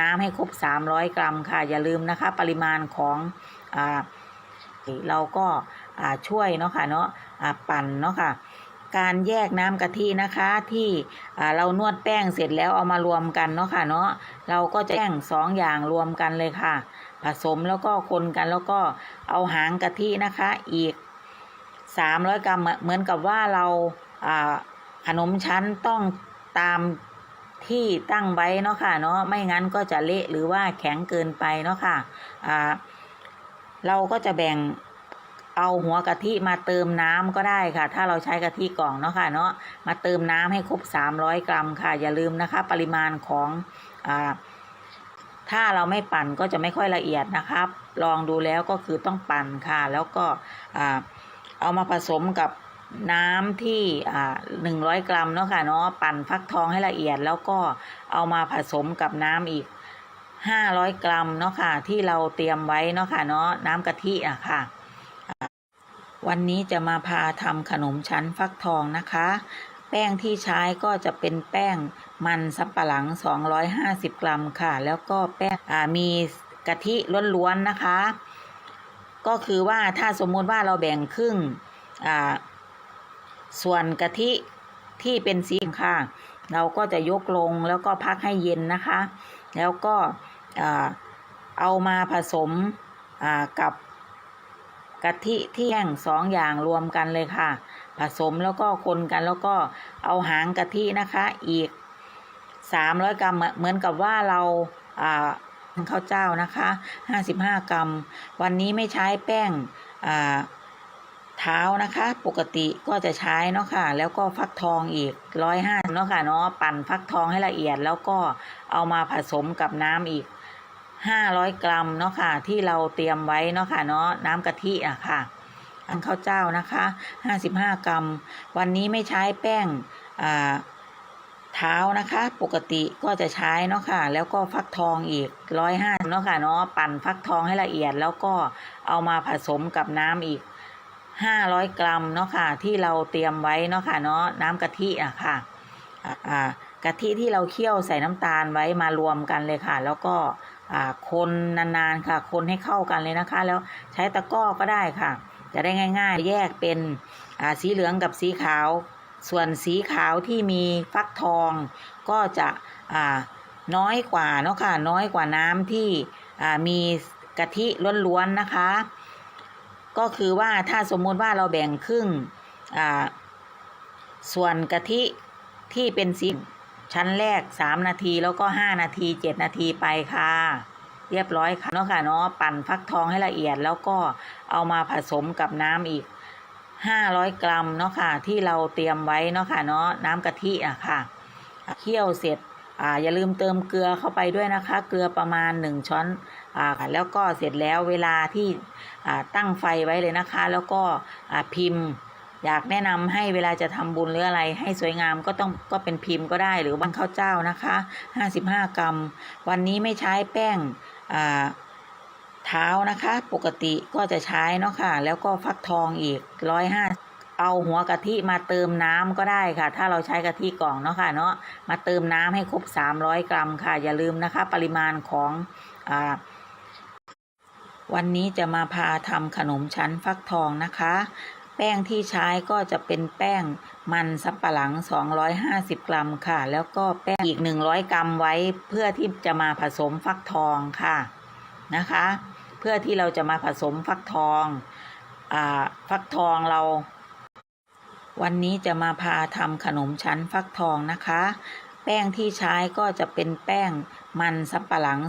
น้ำให้ครบ 300 กรัมค่ะ อย่าลืมนะคะ ปริมาณของอเราก็ช่วยเนาะค่ะเนาะปั่นเนาะค่ะ การแยกน้ำกะทินะคะที่เรานวดแป้งเสร็จแล้วเอามารวมกันเนาะค่ะเนาะเราก็จะแป้งสองอย่างรวมกันเลยค่ะ ผสมแล้วก็คนกันแล้วก็เอาหางกะทินะคะอีก 300 กรัมเหมือนกับว่าเราขนมชั้นต้องตาม ที่ตั้งไว้เนาะค่ะเนาะไม่งั้นก็จะเละหรือว่าแข็งเกินไปเนาะค่ะอ่าเราก็จะแบ่งเอาหัวกะทิมาเติมน้ำก็ได้ค่ะ ถ้าเราใช้กะทิกล่องเนาะค่ะเนาะมาเติมน้ำให้ครบ 300 กรัมค่ะ อย่าลืมนะคะ ปริมาณของอ่าถ้าเราไม่ปั่นก็จะไม่ค่อยละเอียดนะครับ ลองดูแล้วก็คือต้องปั่นค่ะ แล้วก็อ่าเอามาผสมกับ น้ำที่หนึ่งร้อยกรัมเนาะค่ะเนาะปั่นฟักทองให้ละเอียด แล้วก็เอามาผสมกับน้ำอีกห้าร้อยกรัมเนาะค่ะ ที่เราเตรียมไว้เนาะค่ะเนาะน้ำกะทิอะค่ะอ่าวันนี้จะมาพาทำขนมชั้นฟักทองนะคะ แป้งที่ใช้ก็จะเป็นแป้งมันสับปะหลัง 250 กรัมค่ะ แล้วก็แป้งมีกะทิล้วนๆนะคะ ก็คือว่าถ้าสมมติว่าเราแบ่งครึ่งอ่า ส่วนกะทิที่เป็นสีค่ะเราก็จะยกลงแล้วก็พักให้เย็นนะคะ แล้วก็เอามาผสมกับกะทิที่แห้งสองอย่างรวมกันเลยค่ะ ผสมแล้วก็คนกันแล้วก็เอาหางกะทินะคะอีก300กรัมเหมือนเหมือนกับว่าเราข้าวเจ้านะคะ55กรัม วันนี้ไม่ใช้แป้งอ่า เท้านะคะ ปกติก็จะใช้เนาะค่ะ แล้วก็ฟักทองอีกร้อยห้าเนาะค่ะเนาะปั่นฟักทองให้ละเอียด แล้วก็เอามาผสมกับน้ำอีก500กรัมเนาะค่ะ ที่เราเตรียมไว้เนาะค่ะเนาะน้ำกะทิอะค่ะอันข้าวเจ้านะคะ55กรัม วันนี้ไม่ใช้แป้งอ่าเท้านะคะ ปกติก็จะใช้เนาะค่ะ แล้วก็ฟักทองอีกร้อยห้าเนาะค่ะเนาะปั่นฟักทองให้ละเอียด แล้วก็เอามาผสมกับน้ำอีก ห้าร้อยกรัมเนาะค่ะที่เราเตรียมไว้เนาะค่ะเนาะน้ำกะทิอะค่ะอ่ากะทิที่เราเคี่ยวใส่น้ำตาลไว้มารวมกันเลยค่ะ แล้วก็อ่าคนนานๆค่ะ คนให้เข้ากันเลยนะคะ แล้วใช้ตะกร้อก็ได้ค่ะ จะได้ง่ายๆ แยกเป็นอ่าสีเหลืองกับสีขาว ส่วนสีขาวที่มีฟักทอง ก็จะอ่าน้อยกว่าเนาะค่ะน้อยกว่าน้ำที่อ่ามีกะทิล้วนๆนะคะ ก็คือว่าถ้าสมมุติว่าเราแบ่งครึ่งอ่าส่วนกะทิที่เป็นสีชั้นแรก 3 นาทีแล้วก็ 5 นาที 7 นาทีไปค่ะ เรียบร้อยค่ะเนาะค่ะเนาะปั่นฟักทองให้ละเอียดแล้วก็เอามาผสมกับน้ำอีก 500 กรัมเนาะค่ะที่เราเตรียมไว้เนาะค่ะเนาะน้ำกะทิอะค่ะเคี่ยวเสร็จ อ่าอย่าลืมเติมเกลือเข้าไปด้วยนะคะ เกลือประมาณ 1 ช้อนอ่าแล้วก็เสร็จแล้วเวลาที่อ่าตั้งไฟไว้เลยนะคะ แล้วก็อ่าพิมพ์ อยากแนะนำให้เวลาจะทำบุญหรืออะไร ให้สวยงามก็ต้องก็เป็นพิมพ์ก็ได้หรือวันข้าวเจ้านะคะ 55 กรัม วันนี้ไม่ใช้แป้งอ่าเท้านะคะ ปกติก็จะใช้เนาะค่ะ แล้วก็ฟักทองอีกร้อยห้า เอาหัวกะทิมาเติมน้ำก็ได้ค่ะ ถ้าเราใช้กะทิกล่องเนาะค่ะเนาะมาเติมน้ำให้ครบ 300 กรัมค่ะ อย่าลืมนะคะ ปริมาณของอ่าวันนี้จะมาพาทำขนมชั้นฟักทองนะคะ แป้งที่ใช้ก็จะเป็นแป้งมันสับปะหลัง 250 กรัมค่ะ แล้วก็แป้งอีก 100 กรัมไว้เพื่อที่จะมาผสมฟักทองค่ะนะคะ เพื่อที่เราจะมาผสมฟักทองอ่าฟักทองเรา วันนี้จะมาพาทำขนมชั้นฟักทองนะคะ แป้งที่ใช้ก็จะเป็นแป้งมันสับปะหลัง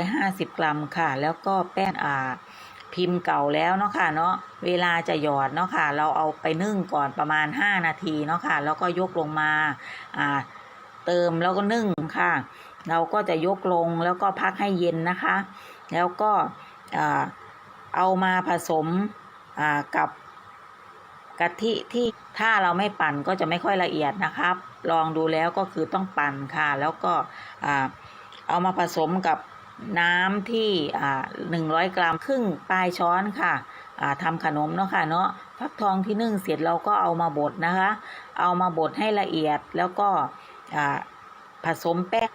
250 กรัมค่ะ แล้วก็แป้งอ่าพิมพ์เก่าแล้วเนาะค่ะเนาะเวลาจะหยอดเนาะค่ะ เราเอาไปนึ่งก่อนประมาณ 5 นาทีเนาะค่ะ แล้วก็ยกลงมาอ่าเติมแล้วก็นึ่งค่ะ เราก็จะยกลงแล้วก็พักให้เย็นนะคะ แล้วก็อ่าเอามาผสมอ่ากับ กะทิที่ถ้าเราไม่ปั่นก็จะไม่ค่อยละเอียดนะครับ ลองดูแล้วก็คือต้องปั่นค่ะ แล้วก็เอามาผสมกับน้ำที่หนึ่งร้อยกรัมครึ่งปลายช้อนค่ะทำขนมเนาะค่ะเนาะฟักทองที่นึ่งเสร็จเราก็เอามาบดนะคะ เอามาบดให้ละเอียดแล้วก็ผสมแป้ง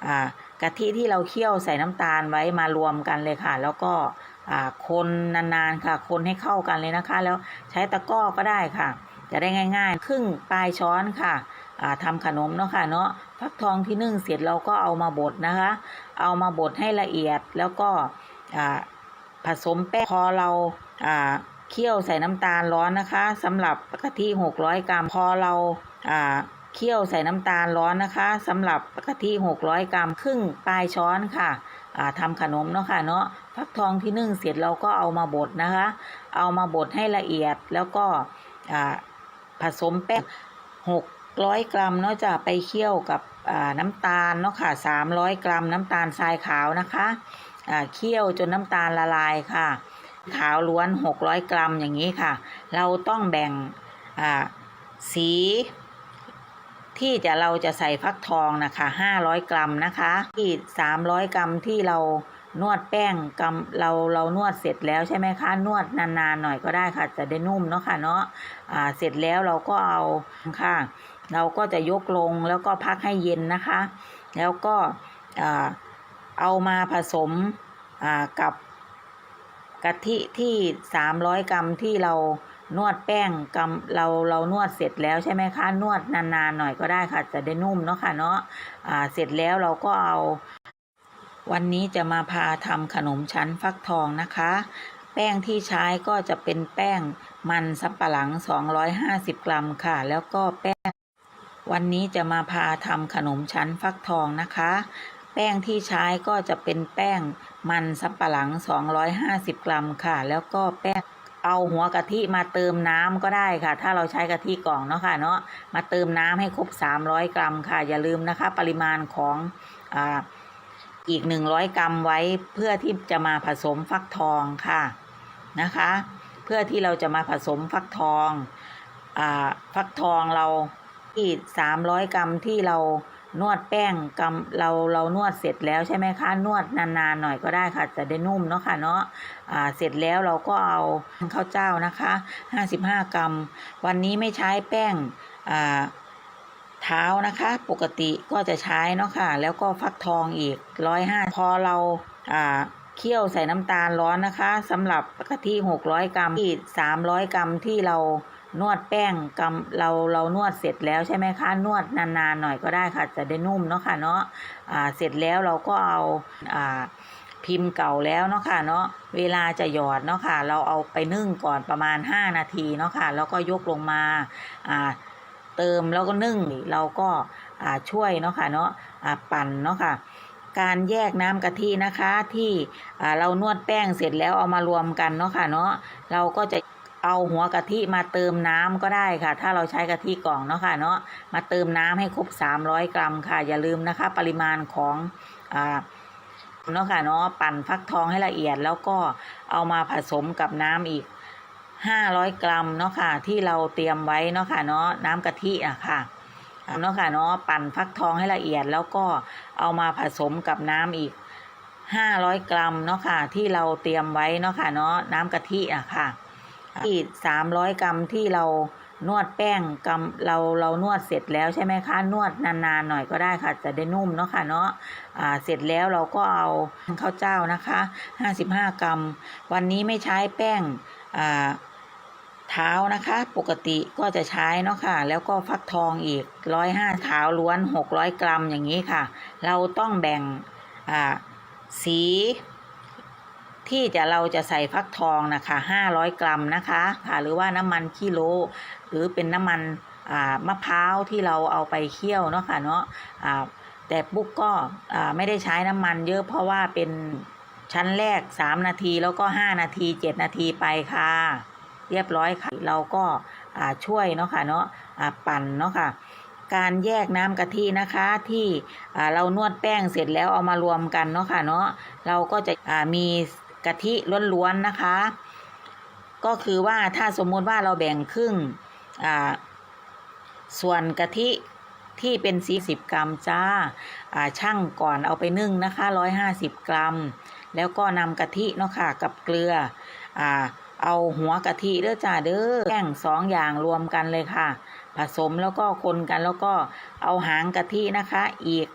กะทิที่เราเคี่ยวใส่น้ำตาลไว้มารวมกันเลยค่ะ แล้วก็ คนนานๆค่ะ คนให้เข้ากันเลยนะคะ แล้วใช้ตะกร้อก็ได้ค่ะ จะได้ง่าย ๆ ครึ่งปลายช้อนค่ะอ่าทำขนมเนาะค่ะเนาะฟักทองที่นึ่งเสร็จเราก็เอามาบดนะคะ เอามาบดให้ละเอียดแล้วก็ผสมแป้งพอเราเคี่ยวใส่น้ำตาลร้อนนะคะสำหรับกะทิ600 กรัมพอเราเคี่ยวใส่น้ำตาลร้อนนะคะสำหรับกะทิ600 กรัมครึ่งปลายช้อนค่ะาทำขนมเนาะค่ะเนาะฟักทองที่นึ่งเสร็จเราก็เอามาบดนะคะ เอามาบดให้ละเอียดแล้วก็ผสมแป้ง600กรัมเนาะจะไปเคี่ยวกับน้ำตาลเนาะค่ะ300กรัมน้ำตาลทรายขาวนะคะเคี่ยวจนน้ำตาลละลายค่ะ ขาวล้วน600กรัมอย่างนี้ค่ะ เราต้องแบ่งสี ที่จะเราจะใส่ฟักทองนะคะ 500 กรัมนะคะที่300 กรัมที่เรานวดแป้งกรัมเราเรานวดเสร็จแล้วใช่ไหมคะ นวดนานๆหน่อยก็ได้ค่ะ จะได้นุ่มเนาะค่ะเนาะอ่าเสร็จแล้วเราก็เอาค่ะ เราก็จะยกลงแล้วก็พักให้เย็นนะคะ แล้วก็อ่าเอามาผสมอ่ากับกะทิที่ 300 กรัมที่เรา นวดแป้งกำเราเรานวดเสร็จแล้วใช่ไหมคะ นวดนานๆหน่อยก็ได้ค่ะจะได้นุ่มเนาะค่ะเนาะอ่าเสร็จแล้วเราก็เอา วันนี้จะมาพาทำขนมชั้นฟักทองนะคะ แป้งที่ใช้ก็จะเป็นแป้งมันสำปะหลัง 250 กรัมค่ะ แล้วก็แป้ง วันนี้จะมาพาทำขนมชั้นฟักทองนะคะ แป้งที่ใช้ก็จะเป็นแป้งมันสำปะหลัง 250 กรัมค่ะ แล้วก็แป้ง เอาหัวกะทิมาเติมน้ำก็ได้ค่ะ ถ้าเราใช้กะทิกล่องเนาะค่ะเนาะมาเติมน้ำให้ครบ 300 กรัมค่ะ อย่าลืมนะคะ ปริมาณของอ่าอีก 100 กรัมไว้เพื่อที่จะมาผสมฟักทองค่ะนะคะ เพื่อที่เราจะมาผสมฟักทองอ่าฟักทองเราที่300 กรัมที่เรา นวดแป้งกรัมเราเรานวดเสร็จแล้วใช่ไหมคะ นวดนานๆหน่อยก็ได้ค่ะจะได้นุ่มเนาะค่ะเนาะอ่าเสร็จแล้วเราก็เอาข้าวเจ้านะคะ 55 กรัม วันนี้ไม่ใช้แป้งอ่าเท้านะคะ ปกติก็จะใช้เนาะค่ะ แล้วก็ฟักทองอีกร้อยห้าพอเราอ่าเคี่ยวใส่น้ำตาลร้อนนะคะสำหรับกะทิหกร้อยกรัมที่สามร้อยกรัมที่เรา นวดแป้งกรัมเราเรานวดเสร็จแล้วใช่ไหมคะ นวดนานๆหน่อยก็ได้ค่ะจะได้นุ่มเนาะค่ะเนาะอ่าเสร็จแล้วเราก็เอาอ่าพิมพ์เก่าแล้วเนาะค่ะเนาะเวลาจะหยอดเนาะค่ะ เราเอาไปนึ่งก่อนประมาณ 5 นาทีเนาะค่ะแล้วก็ยกลงมาอ่าเติมแล้วก็นึ่งเราก็อ่าช่วยเนาะค่ะเนาะอ่าปั่นเนาะค่ะการแยกน้ำกะทินะคะที่เรานวดแป้งเสร็จแล้วเอามารวมกันเนาะค่ะเนาะเราก็จะ เอาหัวกะทิมาเติมน้ำก็ได้ค่ะ ถ้าเราใช้กะทิกล่องเนาะค่ะเนาะมาเติมน้ำให้ครบ 300 กรัมค่ะ อย่าลืมนะคะ ปริมาณของอ่าเนาะค่ะเนาะปั่นฟักทองให้ละเอียดแล้วก็เอามาผสมกับน้ำอีก 500 กรัมเนาะค่ะที่เราเตรียมไว้เนาะค่ะเนาะน้ำกะทิอะค่ะเนาะค่ะเนาะปั่นฟักทองให้ละเอียดแล้วก็เอามาผสมกับน้ำอีก 500 กรัมเนาะค่ะที่เราเตรียมไว้เนาะค่ะเนาะน้ำกะทิอะค่ะ ที่300กรัมที่เรานวดแป้งกรัมเราเรานวดเสร็จแล้วใช่ไหมคะ นวดนานๆหน่อยก็ได้ค่ะจะได้นุ่มเนาะค่ะเนาะอ่าเสร็จแล้วเราก็เอาข้าวเจ้านะคะ55กรัม วันนี้ไม่ใช้แป้งอ่าเท้านะคะ ปกติก็จะใช้เนาะค่ะ แล้วก็ฟักทองอีกร้อยห้าเท้าล้วนหกร้อยกรัมอย่างนี้ค่ะ เราต้องแบ่งอ่าสี ที่จะเราจะใส่ฟักทองนะคะห้าร้อยกรัมนะคะค่ะหรือว่าน้ำมันกิโลหรือเป็นน้ำมันมะพร้าวที่เราเอาไปเคี่ยวเนาะค่ะเนาะแต่ปุ๊กก็ไม่ได้ใช้น้ำมันเยอะเพราะว่าเป็นชั้นแรกสามนาทีแล้วก็ห้านาทีเจ็ดนาทีไปค่ะ เรียบร้อยค่ะ เราก็ช่วยเนาะค่ะเนาะปั่นเนาะค่ะ การแยกน้ำกะทินะคะที่เรานวดแป้งเสร็จแล้วเอามารวมกันเนาะค่ะเนาะเราก็จะมี กะทิล้วนๆนะคะ ก็คือว่าถ้าสมมุติว่าเราแบ่งครึ่งอ่าส่วนกะทิที่เป็นสีสิบกรัมจ้าอ่าช่างก่อนเอาไปนึ่งนะคะร้อยห้าสิบกรัม แล้วก็นำกะทิเนาะค่ะกับเกลืออ่าเอาหัวกะทิเด้อจ้าเด้อแป้งสองอย่างรวมกันเลยค่ะ ผสมแล้วก็คนกันแล้วก็เอาหางกะทินะคะอีก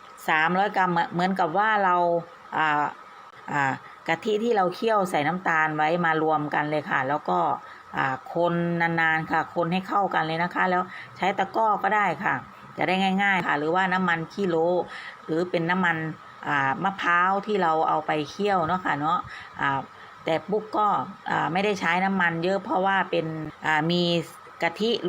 300กรัมเหมือนเหมือนกับว่าเราอ่าอ่า กะทิที่เราเคี่ยวใส่น้ำตาลไว้มารวมกันเลยค่ะ แล้วก็คนนานๆค่ะ คนให้เข้ากันเลยนะคะ แล้วใช้ตะกร้อก็ได้ค่ะ จะได้ง่าย ๆ ค่ะ หรือว่าน้ำมันขี้โลหรือเป็นน้ำมันมะพร้าวที่เราเอาไปเคี่ยวเนาะค่ะเนาะแต่ปุ๊กก็ไม่ได้ใช้น้ำมันเยอะเพราะว่าเป็นมีกะทิรส